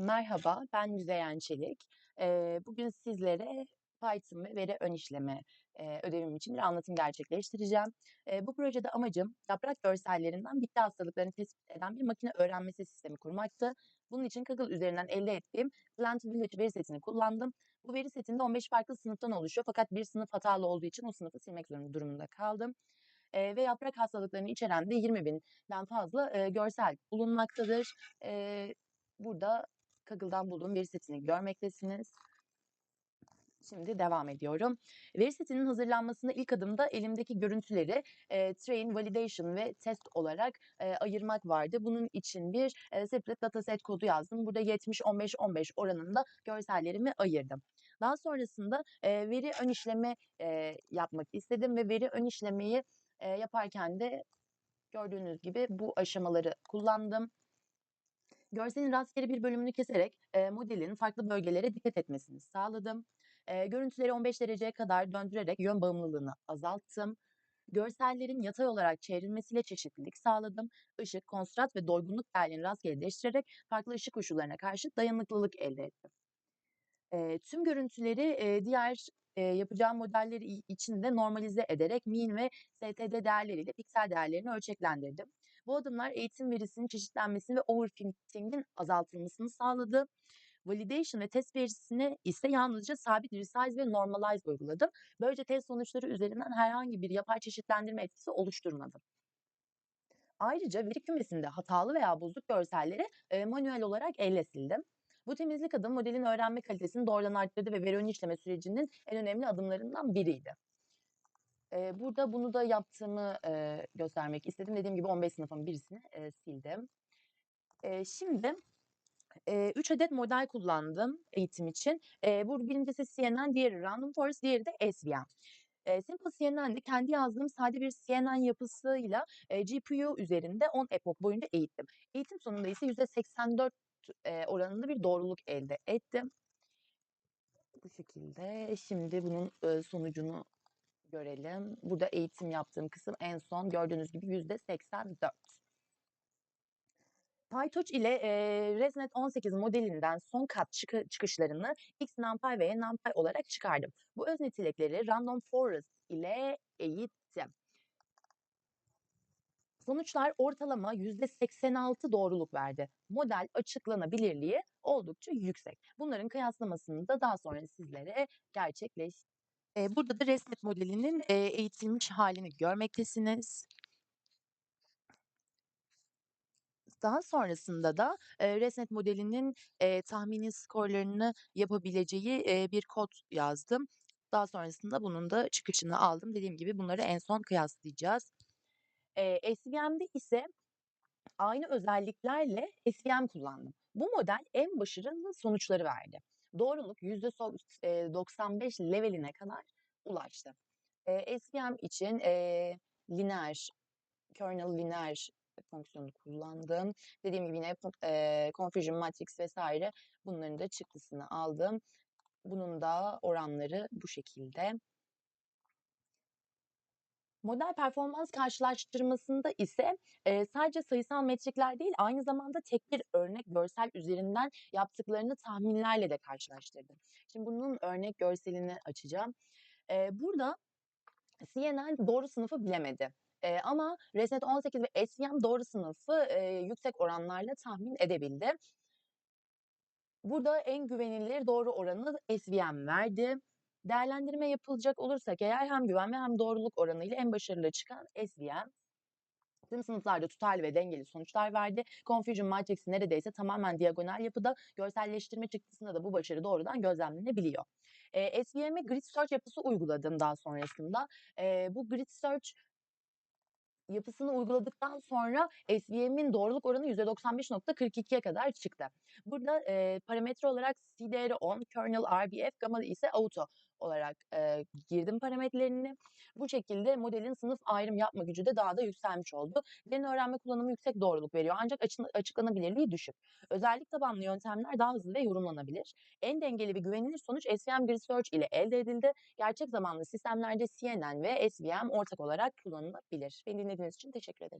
Merhaba, ben Müzeyyen Çelik. Bugün sizlere Python ve veri ön işleme ödevim için bir anlatım gerçekleştireceğim. Bu projede amacım yaprak görsellerinden bitki hastalıklarını tespit eden bir makine öğrenmesi sistemi kurmaktı. Bunun için Kaggle üzerinden elde ettiğim Plant Village veri setini kullandım. Bu veri setinde 15 farklı sınıftan oluşuyor fakat bir sınıf hatalı olduğu için o sınıfı silmek zorunda durumunda kaldım. Eee, ve yaprak hastalıklarını içeren de 20 binden fazla eee, görsel bulunmaktadır. Eee, burada Kaggle'dan bulduğum veri setini görmektesiniz. Şimdi devam ediyorum. Veri setinin hazırlanmasında ilk adımda elimdeki görüntüleri e, train, validation ve test olarak e, ayırmak vardı. Bunun için bir e, separate dataset kodu yazdım. Burada 70-15-15 oranında görsellerimi ayırdım. Daha sonrasında e, veri ön işleme e, yapmak istedim ve veri ön işlemeyi e, yaparken de gördüğünüz gibi bu aşamaları kullandım. Görselin rastgele bir bölümünü keserek e, modelin farklı bölgelere dikkat etmesini sağladım. E, görüntüleri 15 dereceye kadar döndürerek yön bağımlılığını azalttım. Görsellerin yatay olarak çevrilmesiyle çeşitlilik sağladım. Işık, konstrast ve doygunluk değerlerini rastgele değiştirerek farklı ışık koşullarına karşı dayanıklılık elde ettim. E, tüm görüntüleri e, diğer e, yapacağım modeller içinde normalize ederek min ve std değerleriyle piksel değerlerini ölçeklendirdim. Bu adımlar eğitim verisinin çeşitlenmesini ve overfitting'in azaltılmasını sağladı. Validation ve test verisine ise yalnızca sabit resize ve normalize uyguladım. Böylece test sonuçları üzerinden herhangi bir yapay çeşitlendirme etkisi oluşturmadım. Ayrıca veri kümesinde hatalı veya bozuk görselleri e, manuel olarak elle sildim. Bu temizlik adımı modelin öğrenme kalitesini doğrudan arttırdı ve veri ön işleme sürecinin en önemli adımlarından biriydi. Ee, burada bunu da yaptığımı e, göstermek istedim. Dediğim gibi 15 sınıfın birisini e, sildim. E, şimdi 3 adet model kullandım eğitim için. E, bu birincisi CNN, diğeri Random Forest, diğeri de SVM. E, Simple CNN'de kendi yazdığım sade bir CNN yapısıyla e, GPU üzerinde 10 epok boyunca eğittim. Eğitim sonunda ise %84 e, oranında bir doğruluk elde ettim. Bu şekilde şimdi bunun e, sonucunu görelim. Burada eğitim yaptığım kısım en son gördüğünüz gibi %84. PyTorch ile e, ResNet 18 modelinden son kat çıkı, çıkışlarını X NumPy ve NumPy olarak çıkardım. Bu öz nitelikleri Random Forest ile eğittim. Sonuçlar ortalama %86 doğruluk verdi. Model açıklanabilirliği oldukça yüksek. Bunların kıyaslamasını da daha sonra sizlere gerçekleş. E, burada da ResNet modelinin e, eğitilmiş halini görmektesiniz. Daha sonrasında da e, ResNet modelinin e, tahmini skorlarını yapabileceği e, bir kod yazdım. Daha sonrasında bunun da çıkışını aldım. Dediğim gibi bunları en son kıyaslayacağız. E, SVM'de ise aynı özelliklerle SVM kullandım. Bu model en başarılı sonuçları verdi. Doğruluk %95 leveline kadar ulaştı. E, SVM için e, lineer, kernel lineer fonksiyonu kullandım. Dediğim gibi yine e, confusion matrix vesaire bunların da çıktısını aldım. Bunun da oranları bu şekilde. Model performans karşılaştırmasında ise e, sadece sayısal metrikler değil aynı zamanda tek bir örnek görsel üzerinden yaptıklarını tahminlerle de karşılaştırdım. Şimdi bunun örnek görselini açacağım. E, burada CNN doğru sınıfı bilemedi. E, ama ResNet 18 ve SVM doğru sınıfı e, yüksek oranlarla tahmin edebildi. Burada en güvenilir doğru oranı SVM verdi. Değerlendirme yapılacak olursak eğer hem güven ve hem doğruluk oranıyla en başarılı çıkan SVM. Tüm sınıflarda tutarlı ve dengeli sonuçlar verdi. Confusion Matrix neredeyse tamamen diagonal yapıda. Görselleştirme çıktısında da bu başarı doğrudan gözlemlenebiliyor. E, SVM'e grid search yapısı uyguladım daha sonrasında. E, bu grid search yapısını uyguladıktan sonra SVM'in doğruluk oranı %95.42'ye kadar çıktı. Burada e, parametre olarak C değeri 10, kernel RBF, gamma ise auto olarak e, girdim parametrelerini. Bu şekilde modelin sınıf ayrım yapma gücü de daha da yükselmiş oldu. Derin öğrenme kullanımı yüksek doğruluk veriyor ancak açıklanabilirliği düşük. Özellik tabanlı yöntemler daha hızlı ve yorumlanabilir. En dengeli ve güvenilir sonuç SVM Grid Search ile elde edildi. Gerçek zamanlı sistemlerde CNN ve SVM ortak olarak kullanılabilir. Beni dinlediğiniz için teşekkür ederim.